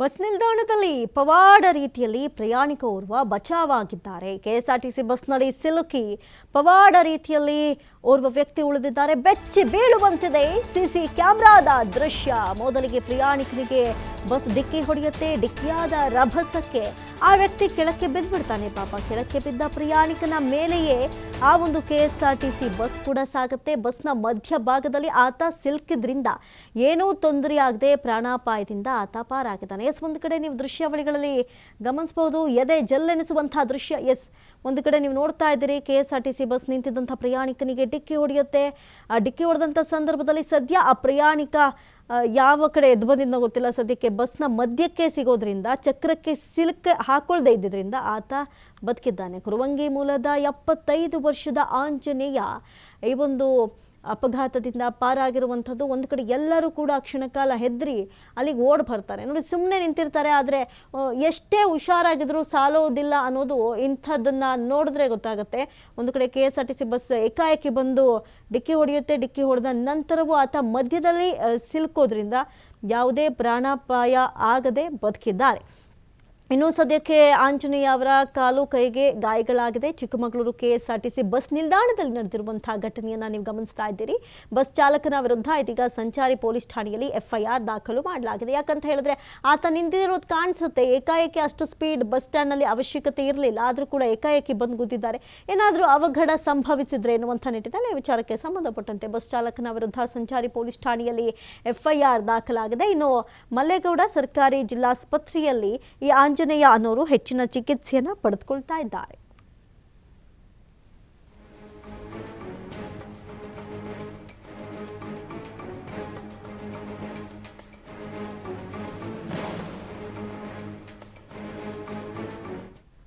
Bus ನಿಲ್ದಾಣದಲ್ಲಿ ಪವಾಡ ರೀತಿಯಲ್ಲಿ ಪ್ರಯಾಣಿಕ ಓರ್ವ ಬಚಾವಾಗಿದ್ದಾರೆ. ಕೆಎಸ್ಆರ್ಟಿಸಿ ಬಸ್ನಲ್ಲಿ ಸಿಲುಕಿ ಪವಾಡ ರೀತಿಯಲ್ಲಿ ಓರ್ವ ವ್ಯಕ್ತಿ ಉಳಿದಿದ್ದಾರೆ. ಬೆಚ್ಚಿ ಬೀಳುವಂತಿದೆ ಸಿಸಿ ಕ್ಯಾಮ್ರಾದ ದೃಶ್ಯ. ಮೊದಲಿಗೆ ಪ್ರಯಾಣಿಕನಿಗೆ ಬಸ್ ಡಿಕ್ಕಿ ಹೊಡೆಯುತ್ತೆ. ಡಿಕ್ಕಿಯಾದ ರಭಸಕ್ಕೆ ಆ ವ್ಯಕ್ತಿ ಕೆಳಕ್ಕೆ ಬಿದ್ದ್ಬಿಡ್ತಾನೆ ಪಾಪ. ಕೆಳಕ್ಕೆ ಬಿದ್ದ ಪ್ರಯಾಣಿಕನ ಮೇಲೆಯೇ ಆ ಒಂದು K S R T C bus ಕೂಡ ಸಾಗುತ್ತೆ. ಬಸ್ನ ಮಧ್ಯ ಭಾಗದಲ್ಲಿ ಆತ ಸಿಲ್ಕಿದ್ರಿಂದ ಏನೂ ತೊಂದರೆ ಆಗದೆ ಪ್ರಾಣಾಪಾಯದಿಂದ ಆತ ಪಾರಾಗಿದ್ದಾನೆ. ಎಸ್, ಒಂದು ಕಡೆ ನೀವು ದೃಶ್ಯಾವಳಿಗಳಲ್ಲಿ ಗಮನಿಸಬಹುದು ಎದೆ ಜಲ್ಲೆನಿಸುವಂತಹ ದೃಶ್ಯ. ಎಸ್, ಒಂದು ಕಡೆ ನೀವು ನೋಡ್ತಾ ಇದ್ದೀರಿ, K S R T C bus ನಿಂತಿದ್ದಂಥ ಪ್ರಯಾಣಿಕನಿಗೆ ಡಿಕ್ಕಿ ಹೊಡೆಯುತ್ತೆ. ಆ ಡಿಕ್ಕಿ ಹೊಡೆದಂಥ ಸಂದರ್ಭದಲ್ಲಿ ಸದ್ಯ ಆ ಪ್ರಯಾಣಿಕ ಯಾವ ಕಡೆ ಎದ್ದು ಬಂದಿದ್ದ ಗೊತ್ತಿಲ್ಲ. ಸದ್ಯಕ್ಕೆ ಬಸ್ನ ಮಧ್ಯಕ್ಕೆ ಸಿಗೋದ್ರಿಂದ, ಚಕ್ರಕ್ಕೆ ಸಿಲ್ಕ್ ಹಾಕೊಳ್ದೇ ಇದ್ದಿದ್ರಿಂದ ಆತ ಬದುಕಿದ್ದಾನೆ. ಕುರುವಂಗಿ ಮೂಲದ ಎಪ್ಪತ್ತೈದು ವರ್ಷದ ಆಂಜನೇಯ ಈ ಒಂದು ಅಪಘಾತದಿಂದ ಪಾರಾಗಿರುವಂಥದ್ದು. ಒಂದು ಕಡೆ ಎಲ್ಲರೂ ಕೂಡ ಕ್ಷಣಕಾಲ ಹೆದರಿ ಅಲ್ಲಿಗೆ ಓಡ್ ಬರ್ತಾರೆ. ನೋಡಿ ಸುಮ್ಮನೆ ನಿಂತಿರ್ತಾರೆ, ಆದರೆ ಎಷ್ಟೇ ಹುಷಾರಾಗಿದ್ರೂ ಸಾಲೋದಿಲ್ಲ ಅನ್ನೋದು ಇಂಥದ್ದನ್ನು ನೋಡಿದ್ರೆ ಗೊತ್ತಾಗುತ್ತೆ. ಒಂದು ಕಡೆ K S R T C bus ಏಕಾಏಕಿ ಬಂದು ಡಿಕ್ಕಿ ಹೊಡೆಯುತ್ತೆ. ಡಿಕ್ಕಿ ಹೊಡೆದ ನಂತರವೂ ಆತ ಮಧ್ಯದಲ್ಲಿ ಸಿಲುಕೋದ್ರಿಂದ ಯಾವುದೇ ಪ್ರಾಣಾಪಾಯ ಆಗದೆ ಬದುಕಿದ್ದಾರೆ. ಇನ್ನು ಸದ್ಯಕ್ಕೆ ಆಂಜನೇಯ ಅವರ ಕಾಲು ಕೈಗೆ ಗಾಯಗಳಾಗಿದೆ. ಚಿಕ್ಕಮಗಳೂರು ಕೆಎಸ್ಆರ್ಟಿಸಿ ಬಸ್ ನಿಲ್ದಾಣದಲ್ಲಿ ನಡೆದಿರುವಂತಹ ಘಟನೆಯನ್ನ ನೀವು ಗಮನಿಸ್ತಾ ಇದ್ದೀರಿ. ಬಸ್ ಚಾಲಕನ ವಿರುದ್ಧ ಇದೀಗ ಸಂಚಾರಿ ಪೊಲೀಸ್ ಠಾಣೆಯಲ್ಲಿ ಎಫ್ಐಆರ್ ದಾಖಲು ಮಾಡಲಾಗಿದೆ. ಯಾಕಂತ ಹೇಳಿದ್ರೆ ಆತ ನಿಂತಿರೋದು ಕಾಣಿಸುತ್ತೆ. ಏಕಾಏಕಿ ಅಷ್ಟು ಸ್ಪೀಡ್ ಬಸ್ ಸ್ಟ್ಯಾಂಡ್ನಲ್ಲಿ ಅವಶ್ಯಕತೆ ಇರಲಿಲ್ಲ. ಆದರೂ ಕೂಡ ಏಕಾಏಕಿ ಬಂದು ಗುದ್ದಿದ್ದಾರೆ. ಏನಾದರೂ ಅವಘಡ ಸಂಭವಿಸಿದ್ರೆ ಎನ್ನುವಂಥ ನಿಟ್ಟಿನಲ್ಲಿ ವಿಚಾರಕ್ಕೆ ಸಂಬಂಧಪಟ್ಟಂತೆ ಬಸ್ ಚಾಲಕನ ವಿರುದ್ಧ ಸಂಚಾರಿ ಪೊಲೀಸ್ ಠಾಣೆಯಲ್ಲಿ ಎಫ್ಐಆರ್ ದಾಖಲಾಗಿದೆ. ಇನ್ನು ಮಲ್ಲೇಗೌಡ ಸರ್ಕಾರಿ ಜಿಲ್ಲಾಸ್ಪತ್ರೆಯಲ್ಲಿ ಈ ಆಂಜನೇಯ ಅನ್ನೋರು ಹೆಚ್ಚಿನ ಚಿಕಿತ್ಸೆಯನ್ನು ಪಡೆದುಕೊಳ್ತಾ ಇದ್ದಾರೆ.